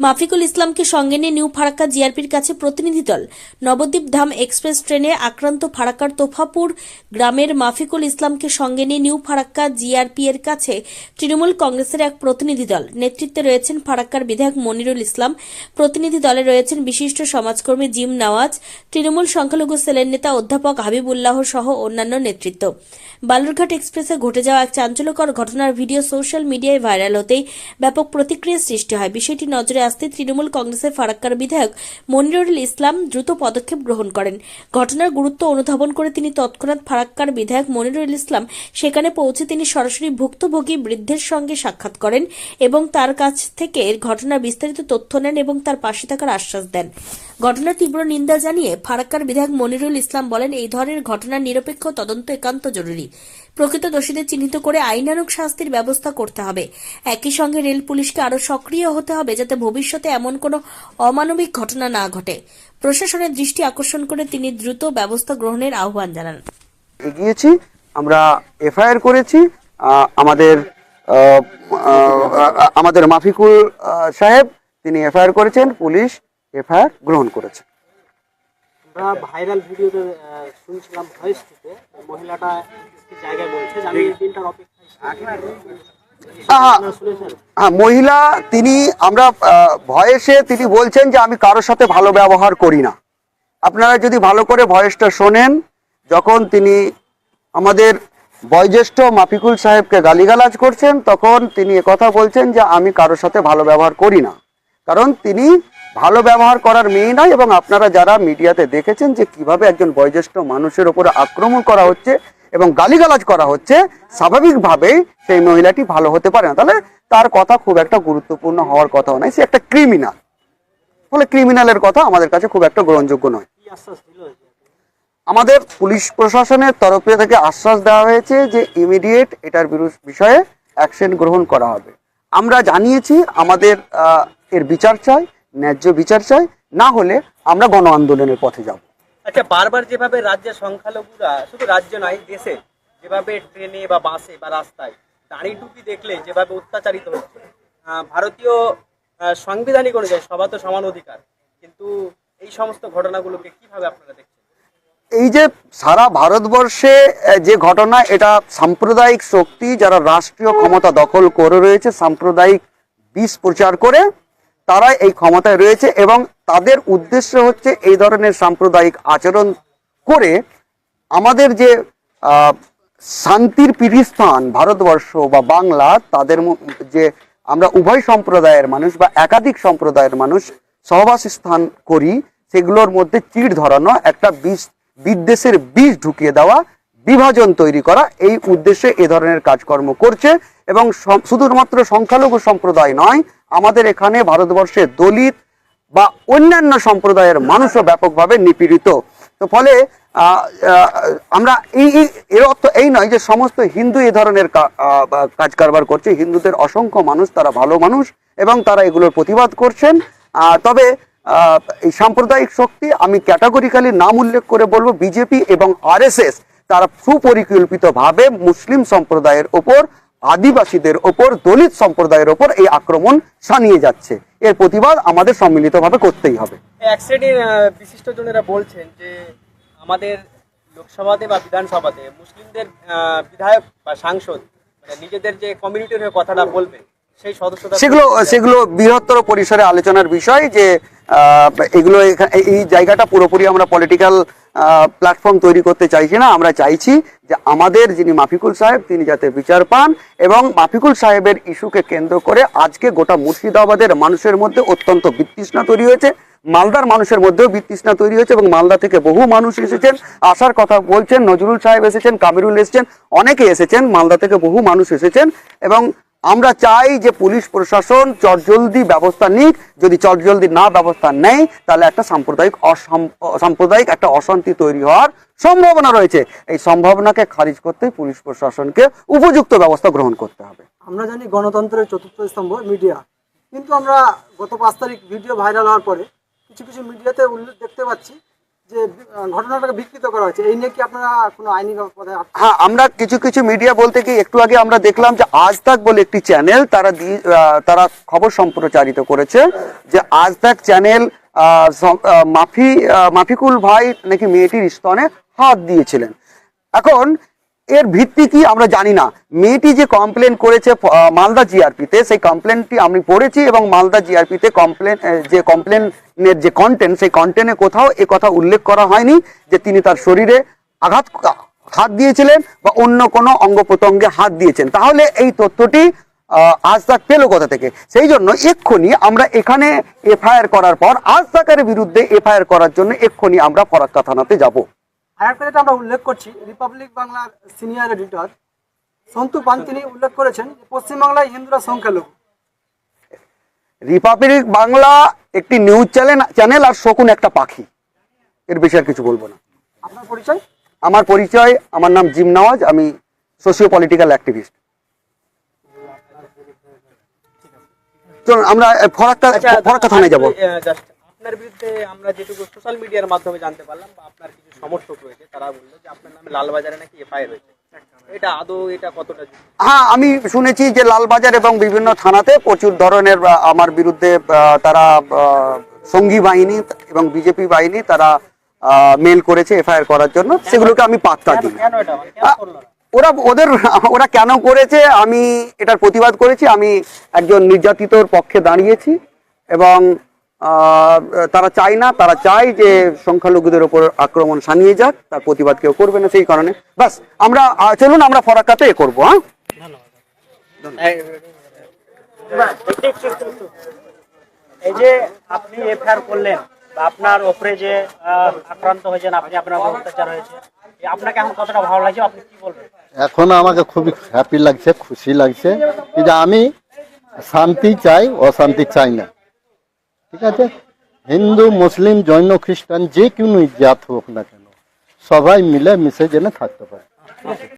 মাফিকুল ইসলামকে সঙ্গে নিয়ে নিউ ফারাক্কা জিআরপির কাছে প্রতিনিধি দল। নবদ্বীপ ধাম এক্সপ্রেস ট্রেনে আক্রান্ত ফারাক্কার তোফাপুর গ্রামের মাফিকুল ইসলামকে সঙ্গে নিয়ে নিউ ফারাক্কা জিআরপি এর কাছে তৃণমূল কংগ্রেসের এক প্রতিনিধি দল। নেতৃত্বে রয়েছেন ফারাক্কার বিধায়ক মনিরুল ইসলাম। প্রতিনিধি দলে রয়েছেন বিশিষ্ট সমাজকর্মী জিম নওয়াজ, তৃণমূল সংখ্যালঘু সেলের নেতা অধ্যাপক হাবিবুল্লাহ সহ অন্যান্য নেতৃত্ব। বালুরঘাট এক্সপ্রেসে ঘটে যাওয়া এক চাঞ্চল্যকর ঘটনার ভিডিও সোশ্যাল মিডিয়ায় ভাইরাল হতেই ব্যাপক প্রতিক্রিয়া সৃষ্টি হয়। বিষয়টি নজরে আসতে তৃণমূল কংগ্রেসের ফারাক্কার বিধায়ক মনিরুল ইসলাম দ্রুত পদক্ষেপ গ্রহণ করেন। ঘটনার গুরুত্ব অনুধাবন করে তিনি তৎক্ষণাৎ ফারাক্কার বিধায়ক মনিরুল ইসলাম সেখানে পৌঁছে তিনি সরাসরি ভুক্তভোগী বৃদ্ধের সঙ্গে সাক্ষাৎ করেন এবং তার কাছ থেকে ঘটনার বিস্তারিত তথ্য নেন এবং তার পাশে থাকার আশ্বাস দেন। ঘটনার তীব্র নিন্দা জানিয়ে ফারাক্কার বিধায়ক মনিরুল ইসলাম বলেন, এই ধরনের ঘটনার নিরপেক্ষ তদন্ত একান্ত জরুরি। প্রকৃত দোষীদের চিহ্নিত করে আইনানুগ শাস্তির ব্যবস্থা করতে হবে। একই সঙ্গে রেল পুলিশকে আরও সক্রিয় হতে হবে যাতে ভবিষ্যতে এমন কোনো অমানবিক ঘটনা না ঘটে। প্রশাসনের দৃষ্টি আকর্ষণ করে তিনি দ্রুত ব্যবস্থা গ্রহণের আহ্বান জানান। এগিয়েছি আমরা এফআইআর করেছি। আহ, আমাদের আহ, আহ, আমাদের মাফিকুল আহ, সাহেব তিনি এফআইআর করেছেন পুলিশ এফআইআর গ্রহণ করেছে। ভাইরাল ভিডিওতে শুনছিলাম ভয়েস থেকে মহিলাটা জায়গায় বলছে যে আমি এই দিনটার অপেক্ষায় মহিলা তিনি আমরা ভয়েসে তিনি বলছেন যে আমি কারোর সাথে ভালো ব্যবহার করি না। আপনারা যদি ভালো করে ভয়েসটা শোনেন যখন তিনি আমাদের বয়োজ্যেষ্ঠ মাফিকুল সাহেবকে গালিগালাজ করছেন তখন তিনি কথা বলছেন যে আমি কারোর সাথে ভালো ব্যবহার করি না। কারণ তিনি ভালো ব্যবহার করার মেয়ে নয় এবং আপনারা যারা মিডিয়াতে দেখেছেন যে কীভাবে একজন বয়োজ্যেষ্ঠ মানুষের উপরে আক্রমণ করা হচ্ছে এবং গালিগালাজ করা হচ্ছে, স্বাভাবিকভাবেই সেই মহিলাটি ভালো হতে পারে না। তাহলে তার কথা খুব একটা গুরুত্বপূর্ণ হওয়ার কথাও নয়, সে একটা ক্রিমিনাল ফলে ক্রিমিনালের কথা আমাদের কাছে খুব একটা গ্রহণযোগ্য নয়। আমাদের পুলিশ প্রশাসনের তরফে থেকে আশ্বাস দেওয়া হয়েছে যে ইমিডিয়েট এটার বিষয়ে অ্যাকশন গ্রহণ করা হবে। আমরা জানিয়েছি, আমাদের এর বিচার চাই। ন্যায্য বিচার চাই না হলে আমরা গণ আন্দোলনের পথে যাব। আচ্ছা বারবার যেভাবে রাজ্যের সংখ্যালঘুরা শুধু রাজ্য নয় দেশে যেভাবে ট্রেনে বা বাসে বা রাস্তায় দাড়ি টুপি দেখলে যেভাবে অত্যাচারিত হচ্ছে ভারতীয় সাংবিধানিক অনুযায়ী সবার তো সমান অধিকার কিন্তু এই সমস্ত ঘটনাগুলোকে কীভাবে আপনারা দেখছেন? এই যে সারা ভারতবর্ষে যে ঘটনা এটা সাম্প্রদায়িক শক্তি যারা রাষ্ট্রীয় ক্ষমতা দখল করে রয়েছে সাম্প্রদায়িক বিষ প্রচার করে তারা এই ক্ষমতায় রয়েছে এবং তাদের উদ্দেশ্য হচ্ছে এই ধরনের সাম্প্রদায়িক আচরণ করে আমাদের যে শান্তির পীঠস্থান ভারতবর্ষ বা বাংলা, তাদের যে আমরা উভয় সম্প্রদায়ের মানুষ বা একাধিক সম্প্রদায়ের মানুষ সহবাস স্থান করি, সেগুলোর মধ্যে চিড় ধরানো, একটা বিষ, বিদ্বেষের বীজ ঢুকিয়ে দেওয়া, বিভাজন তৈরি করা, এই উদ্দেশ্যে এ ধরনের কাজকর্ম করছে এবং শুধুমাত্র সংখ্যালঘু সম্প্রদায় নয় আমাদের এখানে ভারতবর্ষে দলিত বা অন্যান্য সম্প্রদায়ের মানুষও ব্যাপকভাবে নিপীড়িত। তো ফলে আমরা এই এর অর্থ এই নয় যে সমস্ত হিন্দু এ ধরনের কাজ কারবার করছে। হিন্দুদের অসংখ্য মানুষ, তারা ভালো মানুষ এবং তারা এগুলোর প্রতিবাদ করছেন। তবে এই সাম্প্রদায়িক শক্তি, আমি ক্যাটাগরিক্যালি নাম উল্লেখ করে বলব, বিজেপি এবং আরএসএস, তারা সুপরিকল্পিতভাবে মুসলিম সম্প্রদায়ের ওপর আদিবাসীদের ওপর দলিত সম্প্রদায়ের ওপর এই আক্রমণ সানিয়ে যাচ্ছে। এর প্রতিবাদ আমাদের সম্মিলিতভাবে করতেই হবে। এক শ্রেণির বিশিষ্টজনেরা বলছেন যে আমাদের লোকসভাতে বা বিধানসভাতে মুসলিমদের বিধায়ক বা সাংসদ মানে নিজেদের যে কমিউনিটির হয়ে কথাটা বলবে সেই সদস্যতা সেগুলো সেগুলো বৃহত্তর পরিসরে আলোচনার বিষয় যে এগুলো এই জায়গাটা পুরোপুরি আমরা পলিটিক্যাল প্ল্যাটফর্ম তৈরি করতে চাইছি না। আমরা চাইছি যে আমাদের যিনি মাফিকুল সাহেব, তিনি যাতে বিচার পান এবং মাফিকুল সাহেবের ইস্যুকে কেন্দ্র করে আজকে গোটা মুর্শিদাবাদের মানুষের মধ্যে অত্যন্ত বিতৃষ্ণা তৈরি হয়েছে। মালদার মানুষের মধ্যেও বিতৃষ্ণা তৈরি হয়েছে এবং মালদা থেকে বহু মানুষ এসেছেন। আসার কথা বলছেন, নজরুল সাহেব এসেছেন, কামিরুল এসেছেন, অনেকে এসেছেন, মালদা থেকে বহু মানুষ এসেছেন এবং আমরা চাই যে পুলিশ প্রশাসন চটজলদি ব্যবস্থা নিক। যদি চটজলদি না ব্যবস্থা নেয়, তাহলে একটা সাম্প্রদায়িক সাম্প্রদায়িক একটা অশান্তি তৈরি হওয়ার সম্ভাবনা রয়েছে। এই সম্ভাবনাকে খারিজ করতে পুলিশ প্রশাসনকে উপযুক্ত ব্যবস্থা গ্রহণ করতে হবে। আমরা জানি গণতন্ত্রের চতুর্থ স্তম্ভ, মিডিয়া। কিন্তু আমরা গত পাঁচ তারিখ ভিডিও ভাইরাল হওয়ার পরে কিছু কিছু মিডিয়াতে উল্লেখ দেখতে পাচ্ছি যে ঘটনাটাকে করা হয়েছে, এই নিয়ে কি কোনো হ্যাঁ আমরা কিছু কিছু মিডিয়া বলতে একটু আগে আমরা দেখলাম যে আজ তাক বলে একটি চ্যানেল তারা তারা খবর সম্প্রচারিত করেছে যে আজ তাক চ্যানেল মাফি মাফিকুল ভাই নাকি মেয়েটির স্তনে হাত দিয়েছিলেন। এখন এর ভিত্তি কি আমরা জানি না। মেয়েটি যে কমপ্লেন করেছে মালদা জিআরপিতে সেই কমপ্লেনটি আমি পড়েছি এবং মালদা জিআরপিতে কমপ্লেন যে কমপ্লেনের যে কন্টেন্ট সেই কন্টেন্টে কোথাও এ কথা উল্লেখ করা হয়নি যে তিনি তার শরীরে আঘাত হাত দিয়েছিলেন বা অন্য কোনো অঙ্গ প্রত্যঙ্গে হাত দিয়েছেন। তাহলে এই তথ্যটি আজ তাক পেল কোথা থেকে? সেই জন্য এক্ষুনি আমরা এখানে এফআইআর করার পর, আজ তাকের বিরুদ্ধে এফআইআর করার জন্য এক্ষুনি আমরা ফরাক্কা থানাতে যাব। আরেকটা যেটা আমরা উল্লেখ করছি রিপাবলিক বাংলার সিনিয়র এডিটর সন্তু পান তিনি উল্লেখ করেছেন পশ্চিমবাংলায় হিন্দুরা সংখ্যালঘু। রিপাবলিক বাংলা একটি নিউজ চ্যানেল চ্যানেল আর শকুন একটা পাখি। এর বেশি আর কিছু বলব না। আপনার পরিচয়? আমার পরিচয় আমার নাম জিম নওয়াজ আমি সোশিও পলিটিক্যাল অ্যাক্টিভিস্ট চলুন আমরা ফরাক্কা আচ্ছা ফরাক্কা থানায় যাব। আহ, just আপনার বিরুদ্ধে আমরা যেটুকু সোশ্যাল মিডিয়ার মাধ্যমে জানতে পারলাম বা আপনার কিছু সমর্থক রয়েছে তারা বলল যে আপনার নামে লালবাজারে নাকি এফআইআর হয়েছে। এটা আদৌ এটা কতটা হ্যাঁ আমি শুনেছি যে লালবাজার এবং বিভিন্ন থানাতে প্রচুর ধরনের আমার বিরুদ্ধে তারা সঙ্গী বাহিনী এবং বিজেপি বাহিনী তারা মেল করেছে এফআইআর করার জন্য। সেগুলোকে আমি পাত্তা দিই? ওরা ওদের ওরা কেন করেছে আমি এটার প্রতিবাদ করেছি। আমি একজন নির্যাতিতর পক্ষে দাঁড়িয়েছি এবং তারা চায় না তারা চায় যে সংখ্যালঘুদের ওপর আক্রমণ সানিয়ে যাক তার প্রতিবাদ কেউ করবে না সেই কারণে। বাস আমরা চলুন আমরা ফরাক্কাতে এ করব হ্যাঁ? এই যে আপনি এফআইআর করলেন আপনার ওপরে যে আক্রান্ত হয়েছেন আপনি আপনার অত্যাচার হয়েছে আপনাকে এখন কতটা ভালো লাগছে আপনি কি বলবেন? এখন আমাকে খুবই হ্যাপি লাগছে খুশি লাগছে। যে আমি শান্তি চাই অশান্তি চাই না। ঠিক আছে? হিন্দু, মুসলিম, জৈন, খ্রিস্টান, যে কোনো জাত হোক না কেন, সবাই মিলে মিশে যেন থাকতে পারে।